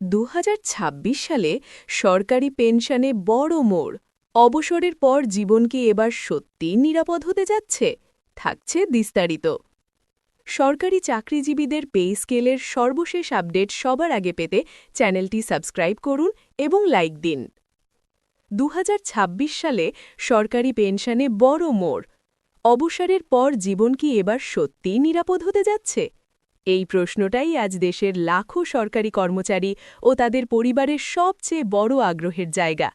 দু হাজার ছাব্বিশ সালে সরকারি পেনশনে বড় মোড়। অবসরের পর জীবন কি এবার সত্যি নিরাপদ হতে যাচ্ছে? থাকছে বিস্তারিত। সরকারি চাকরিজীবীদের পে স্কেলের সর্বশেষ আপডেট সবার আগে পেতে চ্যানেলটি সাবস্ক্রাইব করুন এবং লাইক দিন। দুহাজার ছাব্বিশ সালে সরকারি পেনশনে বড় মোড়। অবসরের পর জীবন কি এবার সত্যি নিরাপদ হতে যাচ্ছে? এই প্রশ্নটাই আজ দেশের লাখো সরকারি কর্মচারী ও তাদের পরিবারের সবচেয়ে বড় আগ্রহের জায়গা।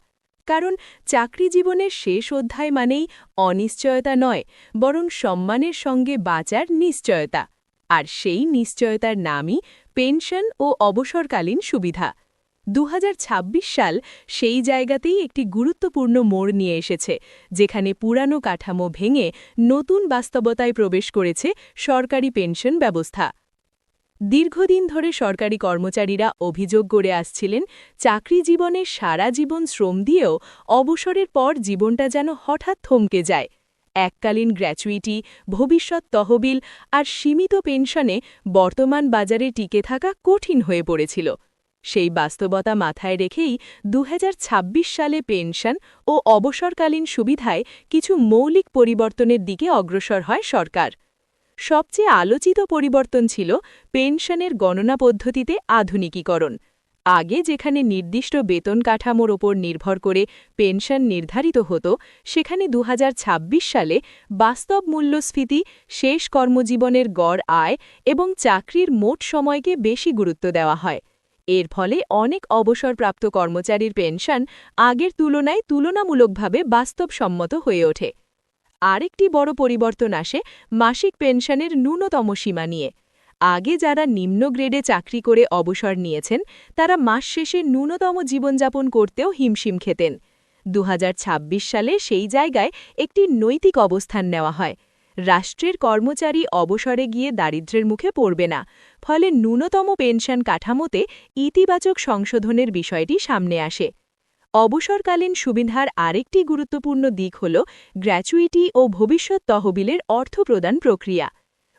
কারণ চাকরি জীবনের শেষ অধ্যায় মানেই অনিশ্চয়তা নয়, বরং সম্মানের সঙ্গে বাঁচার নিশ্চয়তা। আর সেই নিশ্চয়তার নামই পেনশন ও অবসরকালীন সুবিধা। দু হাজার ছাব্বিশ সাল সেই জায়গাতেই একটি গুরুত্বপূর্ণ মোড় নিয়ে এসেছে, যেখানে পুরানো কাঠামো ভেঙে নতুন বাস্তবতায় প্রবেশ করেছে সরকারি পেনশন ব্যবস্থা। দীর্ঘদিন ধরে সরকারি কর্মচারীরা অভিযোগ করে আসছিলেন, চাকরি জীবনে সারা জীবন শ্রম দিয়েও অবসরের পর জীবনটা যেন হঠাৎ থমকে যায়। এককালীন গ্র্যাচুইটি, ভবিষ্যৎ তহবিল আর সীমিত পেনশনে বর্তমান বাজারে টিকে থাকা কঠিন হয়ে পড়েছিল। সেই বাস্তবতা মাথায় রেখেই দু হাজার ছাব্বিশ সালে পেনশন ও অবসরকালীন সুবিধায় কিছু মৌলিক পরিবর্তনের দিকে অগ্রসর হয় সরকার। সবচেয়ে আলোচিত পরিবর্তন ছিল পেনশনের গণনা পদ্ধতিতে আধুনিকীকরণ। আগে যেখানে নির্দিষ্ট বেতন কাঠামোর ওপর নির্ভর করে পেনশন নির্ধারিত হতো, সেখানে দু হাজার ছাব্বিশ সালে বাস্তব মূল্যস্ফীতি, শেষ কর্মজীবনের গড় আয় এবং চাকরির মোট সময়কে বেশি গুরুত্ব দেওয়া হয়। এর ফলে অনেক অবসরপ্রাপ্ত কর্মচারীর পেনশন আগের তুলনায় তুলনামূলকভাবে বাস্তবসম্মত হয়ে ওঠে। আরেকটি বড় পরিবর্তন আসে মাসিক পেনশনের ন্যূনতম সীমা নিয়ে। আগে যারা নিম্ন গ্রেডে চাকরি করে অবসর নিয়েছেন, তারা মাস শেষে ন্যূনতম জীবনযাপন করতেও হিমশিম খেতেন। দু হাজার ছাব্বিশ সালে সেই জায়গায় একটি নৈতিক অবস্থান নেওয়া হয়। রাষ্ট্রের কর্মচারী অবসরে গিয়ে দারিদ্র্যের মুখে পড়বে না, ফলে ন্যূনতম পেনশন কাঠামোতে ইতিবাচক সংশোধনের বিষয়টি সামনে আসে। অবসরকালীন সুবিধার আরেকটি গুরুত্বপূর্ণ দিক হল গ্র্যাচুইটি ও ভবিষ্যৎ তহবিলের অর্থ প্রদান প্রক্রিয়া।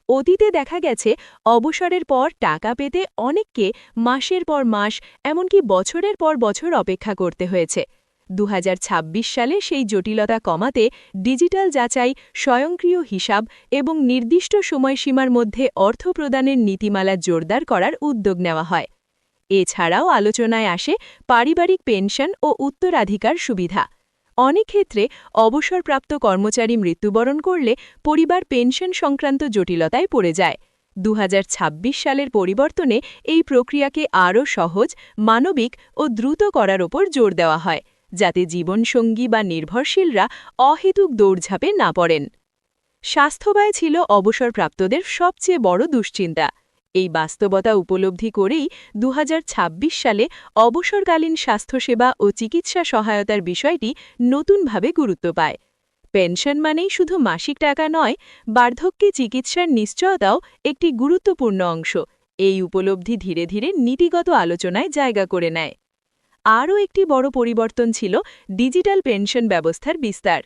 অতীতে দেখা গেছে, অবসরের পর টাকা পেতে অনেককে মাসের পর মাস, এমনকি বছরের পর বছর অপেক্ষা করতে হয়েছে। দু হাজার ছাব্বিশ সালে সেই জটিলতা কমাতে ডিজিটাল যাচাই, স্বয়ংক্রিয় হিসাব এবং নির্দিষ্ট সময়সীমার মধ্যে অর্থ প্রদানের নীতিমালা জোরদার করার উদ্যোগ নেওয়া হয়। এছাড়াও আলোচনায় আসে পারিবারিক পেনশন ও উত্তরাধিকার সুবিধা। অনেক ক্ষেত্রে অবসরপ্রাপ্ত কর্মচারী মৃত্যুবরণ করলে পরিবার পেনশন সংক্রান্ত জটিলতায় পড়ে যায়। দু হাজার ছাব্বিশ সালের পরিবর্তনে এই প্রক্রিয়াকে আরও সহজ, মানবিক ও দ্রুত করার ওপর জোর দেওয়া হয়, যাতে জীবনসঙ্গী বা নির্ভরশীলরা অহেতুক দৌড়ঝাঁপে না পড়েন। স্বাস্থ্যব্যয় ছিল অবসরপ্রাপ্তদের সবচেয়ে বড় দুশ্চিন্তা। এই বাস্তবতা উপলব্ধি করেই দু হাজার ছাব্বিশ সালে অবসরকালীন স্বাস্থ্যসেবা ও চিকিৎসা সহায়তার বিষয়টি নতুনভাবে গুরুত্ব পায়। পেনশন মানেই শুধু মাসিক টাকা নয়, বার্ধক্যে চিকিৎসার নিশ্চয়তাও একটি গুরুত্বপূর্ণ অংশ। এই উপলব্ধি ধীরে ধীরে নীতিগত আলোচনায় জায়গা করে নেয়। আরও একটি বড় পরিবর্তন ছিল ডিজিটাল পেনশন ব্যবস্থার বিস্তার।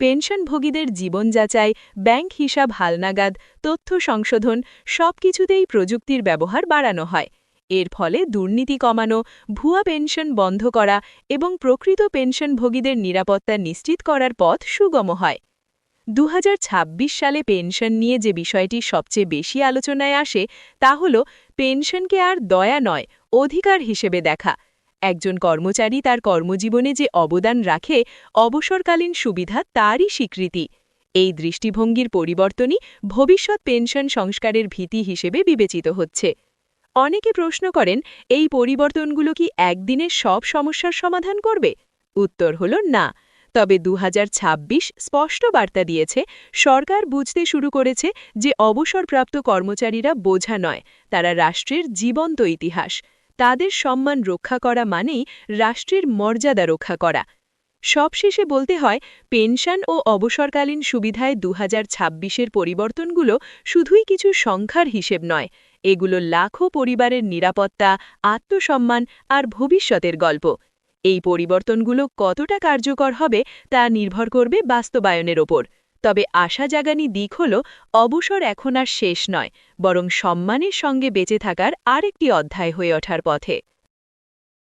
পেনশনভোগীদের জীবন যাচাই, ব্যাংক হিসাব হালনাগাদ, তথ্য সংশোধন সব কিছুতেই প্রযুক্তির ব্যবহার বাড়ানো হয়। এর ফলে দুর্নীতি কমানো, ভুয়া পেনশন বন্ধ করা এবং প্রকৃত পেনশনভোগীদের নিরাপত্তা নিশ্চিত করার পথ সুগম হয়। দু হাজার ছাব্বিশ সালে পেনশন নিয়ে যে বিষয়টি সবচেয়ে বেশি আলোচনায় আসে, তা হল, পেনশনকে আর দয়া নয়, অধিকার হিসেবে দেখা। একজন কর্মচারী তার কর্মজীবনে যে অবদান রাখে, অবসরকালীন সুবিধা তারই স্বীকৃতি। এই দৃষ্টিভঙ্গির পরিবর্তনই ভবিষ্যৎ পেনশন সংস্কারের ভীতি হিসেবে বিবেচিত হচ্ছে। অনেকে প্রশ্ন করেন, এই পরিবর্তনগুলো কি একদিনে সব সমস্যার সমাধান করবে? উত্তর হল না। তবে দু হাজার ছাব্বিশ স্পষ্ট বার্তা দিয়েছে, সরকার বুঝতে শুরু করেছে যে অবসরপ্রাপ্ত কর্মচারীরা বোঝা নয়, তারা রাষ্ট্রের জীবন্ত ইতিহাস। তাদের সম্মান রক্ষা করা মানেই রাষ্ট্রের মর্যাদা রক্ষা করা। সবশেষে বলতে হয়, পেনশন ও অবসরকালীন সুবিধায় দু হাজার পরিবর্তনগুলো শুধুই কিছু সংখ্যার হিসেব নয়, এগুলো লাখো পরিবারের নিরাপত্তা, আত্মসম্মান আর ভবিষ্যতের গল্প। এই পরিবর্তনগুলো কতটা কার্যকর হবে তা নির্ভর করবে বাস্তবায়নের ওপর। তবে আশা জাগানি দিক হল, অবসর এখন আর শেষ নয়, বরং সম্মানের সঙ্গে বেঁচে থাকার আরেকটি অধ্যায় হয়ে ওঠার পথে।